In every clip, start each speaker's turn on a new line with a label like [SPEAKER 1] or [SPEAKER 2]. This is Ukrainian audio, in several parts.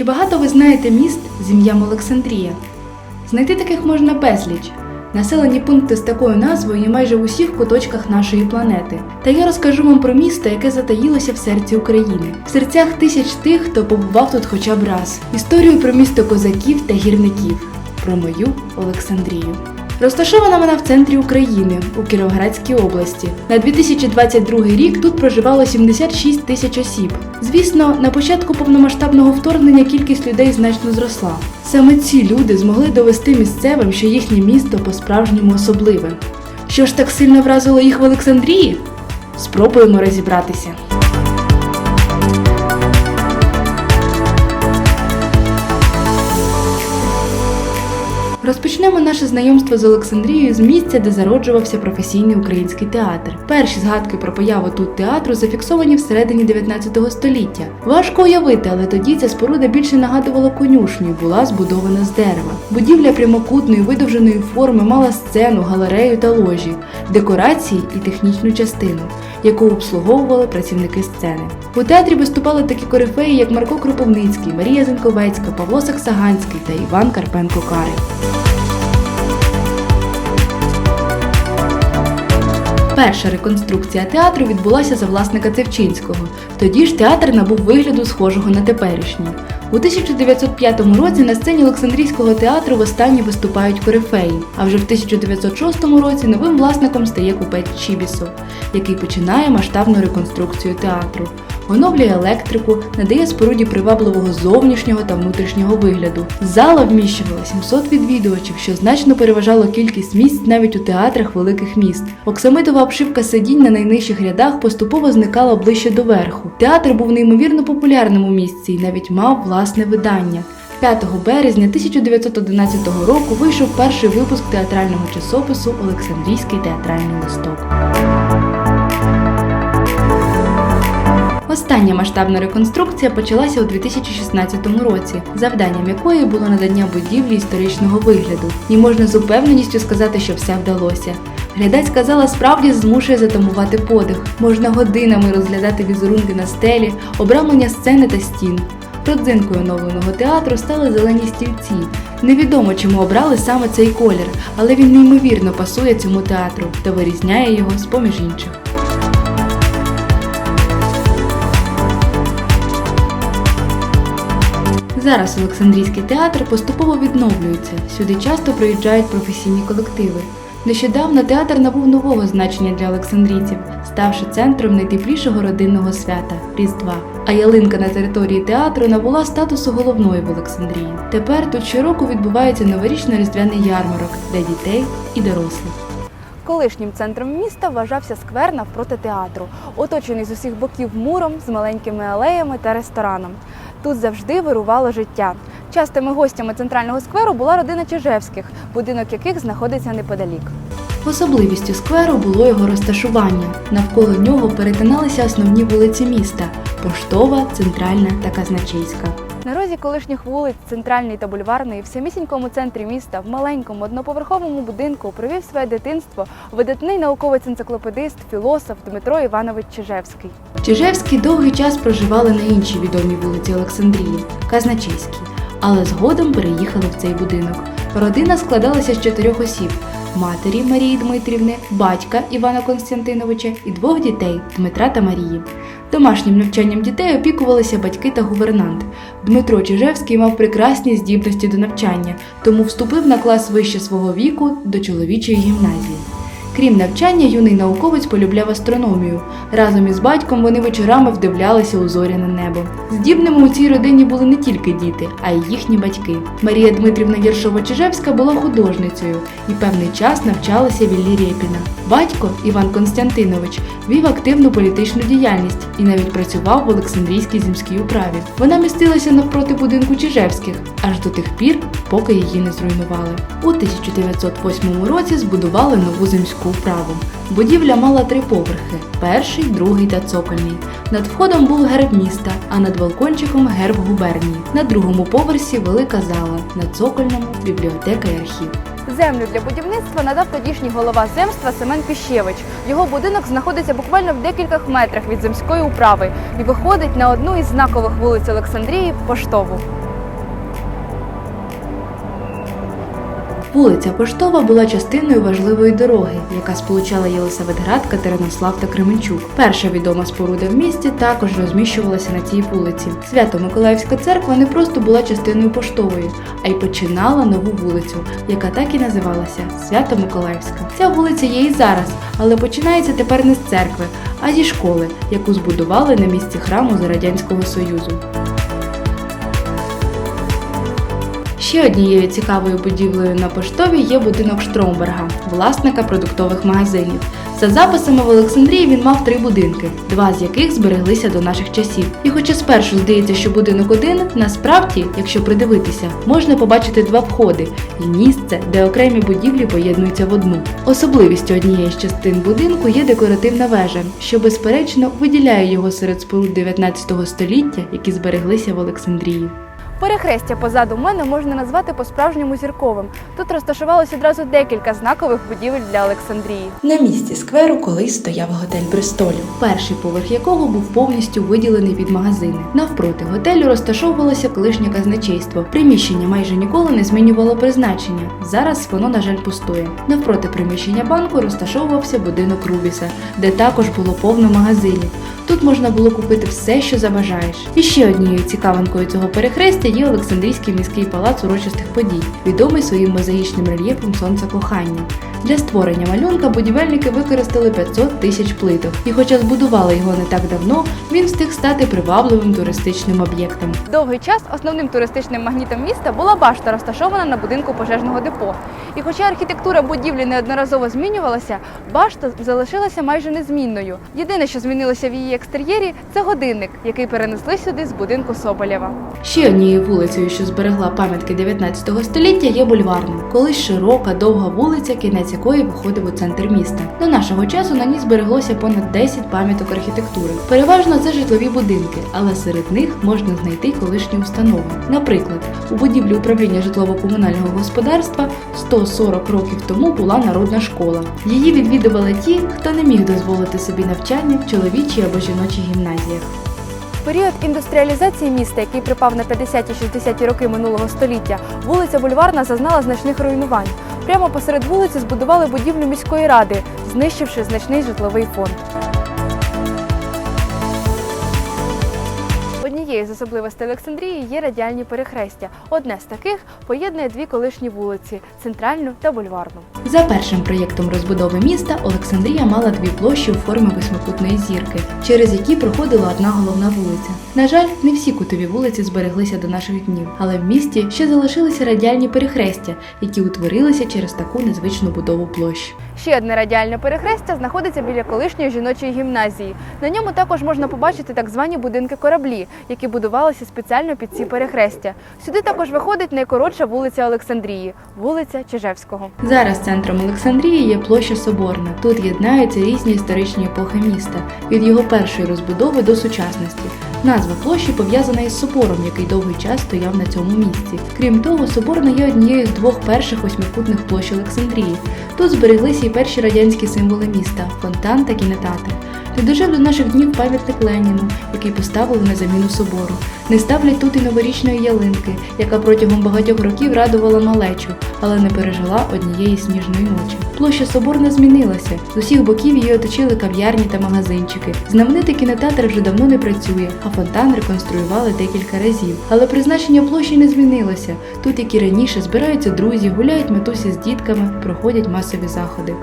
[SPEAKER 1] Чи багато ви знаєте міст з ім'ям Олександрія? Знайти таких можна безліч. Населені пункти з такою назвою є майже в усіх куточках нашої планети. Та я розкажу вам про місто, яке затаїлося в серці України, в серцях тисяч тих, хто побував тут хоча б раз. Історію про місто козаків та гірників, про мою Олександрію. Розташована вона в центрі України у Кіровоградській області. На 2022 рік тут проживало 76 тисяч осіб. Звісно, на початку повномасштабного вторгнення кількість людей значно зросла. Саме ці люди змогли довести місцевим, що їхнє місто по-справжньому особливе. Що ж так сильно вразило їх в Олександрії? Спробуємо розібратися. Розпочнемо наше знайомство з Олександрією з місця, де зароджувався професійний український театр. Перші згадки про появу тут театру зафіксовані всередині 19 століття. Важко уявити, але тоді ця споруда більше нагадувала конюшню була збудована з дерева. Будівля прямокутної видовженої форми мала сцену, галерею та ложі, декорації і технічну частину, яку обслуговували працівники сцени. У театрі виступали такі корифеї, як Марко Кропивницький, Марія Зенковецька, Павло Саксаганський та Іван Карпенко Карий. Перша реконструкція театру відбулася за власника Цевчинського. Тоді ж театр набув вигляду схожого на теперішній. У 1905 році на сцені Олександрійського театру востаннє виступають корифеї, а вже в 1906 році новим власником стає купець Чібісов, який починає масштабну реконструкцію театру. Оновлює електрику, надає споруді привабливого зовнішнього та внутрішнього вигляду. Зала вміщувала 700 відвідувачів, що значно переважало кількість місць навіть у театрах великих міст. Оксамитова обшивка сидінь на найнижчих рядах поступово зникала ближче до верху. Театр був неймовірно популярним у місці і навіть мав власне видання. 5 березня 1911 року вийшов перший випуск театрального часопису Олександрійський театральний листок. Остання масштабна реконструкція почалася у 2016 році, завданням якої було надання будівлі історичного вигляду. І можна з упевненістю сказати, що все вдалося. Глядацька зала справді змушує затамувати подих. Можна годинами розглядати візерунки на стелі, обрамлення сцени та стін. Родзинкою оновленого театру стали зелені стільці. Невідомо, чому обрали саме цей колір, але він неймовірно пасує цьому театру та вирізняє його з поміж інших. Зараз Олександрійський театр поступово відновлюється. Сюди часто приїжджають професійні колективи. Нещодавно театр набув нового значення для олександрійців, ставши центром найтеплішого родинного свята Різдва. А ялинка на території театру набула статусу головної в Олександрії. Тепер тут щороку відбувається новорічно-різдвяний ярмарок для дітей і дорослих.
[SPEAKER 2] Колишнім центром міста вважався сквер навпроти театру, оточений з усіх боків муром з маленькими алеями та рестораном. Тут завжди вирувало життя. Частими гостями центрального скверу була родина Чижевських, будинок яких знаходиться неподалік.
[SPEAKER 1] Особливістю скверу було його розташування. Навколо нього перетиналися основні вулиці міста Поштова, Центральна та Казначейська.
[SPEAKER 2] На розі колишніх вулиць Центральний та Бульварної в самісінькому центрі міста в маленькому одноповерховому будинку провів своє дитинство видатний науковець-енциклопедист, філософ Дмитро Іванович Чижевський.
[SPEAKER 1] Чижевські довгий час проживали на іншій відомій вулиці Олександрії Казначейській, але згодом переїхали в цей будинок. Родина складалася з чотирьох осіб: матері Марії Дмитрівни, батька Івана Константиновича і двох дітей Дмитра та Марії. Домашнім навчанням дітей опікувалися батьки та гувернант. Дмитро Чижевський мав прекрасні здібності до навчання, тому вступив на клас вище свого віку до чоловічої гімназії. Крім навчання, юний науковець полюбляв астрономію. Разом із батьком вони вечорами вдивлялися у зоряне небо. Здібними у цій родині були не тільки діти, а й їхні батьки. Марія Дмитрівна Єршова-Чижевська була художницею і певний час навчалася в Іллі Рєпіна. Батько Іван Константинович вів активну політичну діяльність і навіть працював в Олександрійській земській управі. Вона містилася навпроти будинку Чижевських аж до тих пір, поки її не зруйнували. У 1908 році збудували нову земську управу. Будівля мала три поверхи: перший, другий та цокольний. Над входом був герб міста, а над балкончиком герб губернії. На другому поверсі велика зала, на цокольному бібліотека і архів.
[SPEAKER 2] Землю для будівництва надав тодішній голова земства Семен Піщевич. Його будинок знаходиться буквально в декількох метрах від земської управи і виходить на одну із знакових вулиць Олександрії Поштову.
[SPEAKER 1] Вулиця Поштова була частиною важливої дороги, яка сполучала Єлисаветград, Катеринослав та Кременчук. Перша відома споруда в місті також розміщувалася на цій вулиці. Свято-Миколаївська церква не просто була частиною поштової, а й починала нову вулицю, яка так і називалася Свято-Миколаївська. Ця вулиця є і зараз, але починається тепер не з церкви, а зі школи, яку збудували на місці храму за радянського союзу. Ще однією цікавою будівлею на поштовій є будинок Штромберга, власника продуктових магазинів. За записами в Олександрії він мав три будинки, два з яких збереглися до наших часів. І хоча спершу здається, що будинок один, насправді, якщо придивитися, можна побачити два входи і місце, де окремі будівлі поєднуються в одну. Особливістю однієї з частин будинку є декоративна вежа, що безперечно виділяє його серед споруд 19 століття, які збереглися в Олександрії.
[SPEAKER 2] Перехрестя позаду мене можна назвати по-справжньому зірковим. Тут розташувалось одразу декілька знакових будівель для Олександрії.
[SPEAKER 1] На місці скверу колись стояв готель Бристолю, перший поверх якого був повністю виділений від магазини. Навпроти готелю розташовувалося колишнє казначейство. Приміщення майже ніколи не змінювало призначення. Зараз воно, на жаль, пустує. Навпроти приміщення банку розташовувався будинок Рубіса, де також було повно магазинів. Тут можна було купити все, що забажаєш. І ще однією цікавинкою цього перехрестя є Олександрійський міський палац урочистих подій, відомий своїм мозаїчним рельєфом сонця кохання. Для створення малюнка будівельники використали 500 тисяч плиток, і хоча збудували його не так давно, він встиг стати привабливим туристичним об'єктом.
[SPEAKER 2] Довгий час основним туристичним магнітом міста була башта, розташована на будинку пожежного депо. І хоча архітектура будівлі неодноразово змінювалася, башта залишилася майже незмінною. Єдине, що змінилося в її екстер'єрі, це годинник, який перенесли сюди з будинку Соболєва.
[SPEAKER 1] Ще однією вулицею, що зберегла пам'ятки 19 століття, є бульварна. Колись широка, довга вулиця, кінець якої виходив у центр міста. До нашого часу на ній збереглося понад 10 пам'яток архітектури. Переважно це житлові будинки, але серед них можна знайти колишні установи. Наприклад, у будівлі управління житлово-комунального господарства 140 років тому була народна школа. Її відвідували ті, хто не міг дозволити собі навчання в чоловічій або жіночій гімназіях.
[SPEAKER 2] Період індустріалізації міста, який припав на 50-60-ті роки минулого століття, вулиця Бульварна зазнала значних руйнувань. Прямо посеред вулиці збудували будівлю міської ради, знищивши значний житловий фонд. Однією з особливостей Олександрії є радіальні перехрестя. Одне з таких поєднує дві колишні вулиці центральну та бульварну.
[SPEAKER 1] За першим проєктом розбудови міста Олександрія мала дві площі у формі восьмикутної зірки, через які проходила одна головна вулиця. На жаль, не всі кутові вулиці збереглися до наших днів, але в місті ще залишилися радіальні перехрестя, які утворилися через таку незвичну будову площ.
[SPEAKER 2] Ще одне радіальне перехрестя знаходиться біля колишньої жіночої гімназії. На ньому також можна побачити так звані будинки кораблі, які будувалися спеціально під ці перехрестя. Сюди також виходить найкоротша вулиця Олександрії вулиця Чижевського.
[SPEAKER 1] Зараз центром Олександрії є площа Соборна. Тут єднаються різні історичні епохи міста від його першої розбудови до сучасності. Назва площі пов'язана із собором, який довгий час стояв на цьому місці. Крім того, Соборна є однією з двох перших восьмикутних площ Олександрії. Тут збереглися і перші радянські символи міста фонтан та кінотеатр. Не дожив до наших днів пам'ятник Леніну, який поставили на заміну собору. Не ставлять тут і новорічної ялинки, яка протягом багатьох років радувала малечу, але не пережила однієї сніжної ночі. Площа Соборна змінилася. З усіх боків її оточили кав'ярні та магазинчики. Знаменитий кінотеатр вже давно не працює, а фонтан реконструювали декілька разів. Але призначення площі не змінилося. Тут, як і раніше, збираються друзі, гуляють матусі з дітками, проходять масові заходи.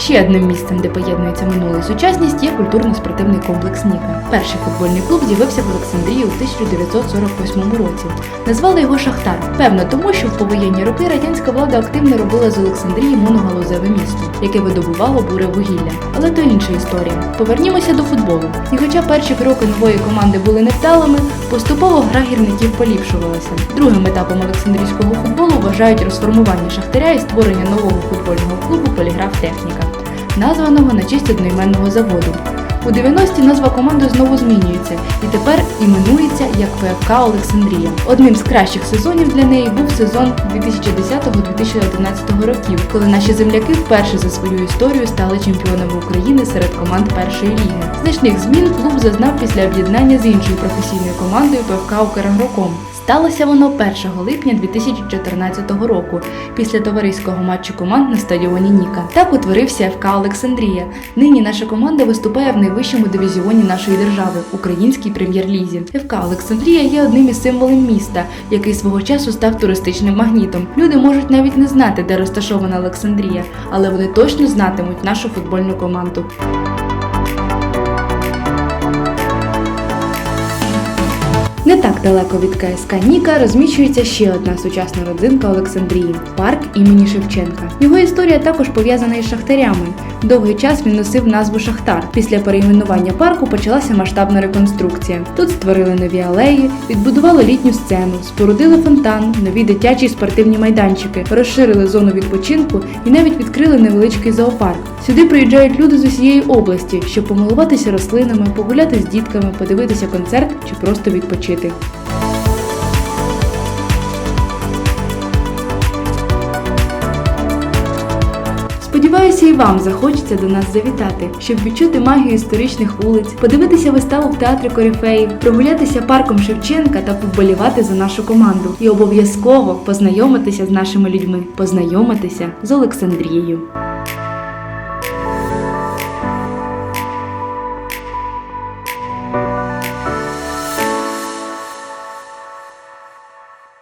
[SPEAKER 1] Ще одним місцем, де поєднується минуле сучасність, є культурно-спортивний комплекс Ніка. Перший футбольний клуб з'явився в Олександрії у 1948 році. Назвали його Шахтар. Певно, тому що в повоєнні роки радянська влада активно робила з Олександрії моногалузеве місто, яке видобувало буре вугілля. Але то інша історія. Повернімося до футболу. І хоча перші кроки нової команди були невдалими, поступово гра гірників поліпшувалася. Другим етапом олександрійського футболу вважають розформування шахтаря і створення нового футбольного клубу Поліграф Техніка, названого на честь одноіменного заводу. У 90-ті назва команди знову змінюється і тепер іменується як ПФК Олександрія. Одним з кращих сезонів для неї був сезон 2010-2011 років, коли наші земляки вперше за свою історію стали чемпіонами України серед команд першої ліги. Значних змін клуб зазнав після об'єднання з іншою професійною командою ПФК «Украгроком». Сталося воно 1 липня 2014 року після товариського матчу команд на стадіоні Ніка. Так утворився ФК Олександрія. Нині наша команда виступає в найвищому дивізіоні нашої держави українській прем'єр-лізі. ФК Олександрія є одним із символів міста, який свого часу став туристичним магнітом. Люди можуть навіть не знати, де розташована Олександрія, але вони точно знатимуть нашу футбольну команду. Не так далеко від КСК Ніка розміщується ще одна сучасна родзинка Олександрії парк імені Шевченка. Його історія також пов'язана із шахтарями. Довгий час він носив назву Шахтар. Після перейменування парку почалася масштабна реконструкція. Тут створили нові алеї, відбудували літню сцену, спорудили фонтан, нові дитячі спортивні майданчики, розширили зону відпочинку і навіть відкрили невеличкий зоопарк. Сюди приїжджають люди з усієї області, щоб помилуватися рослинами, погуляти з дітками, подивитися концерт чи просто відпочити. Сподіваюся, і вам захочеться до нас завітати, щоб відчути магію історичних вулиць, подивитися виставу в театрі Корифеїв, прогулятися парком Шевченка та поболівати за нашу команду. І обов'язково познайомитися з нашими людьми, познайомитися з Олександрією.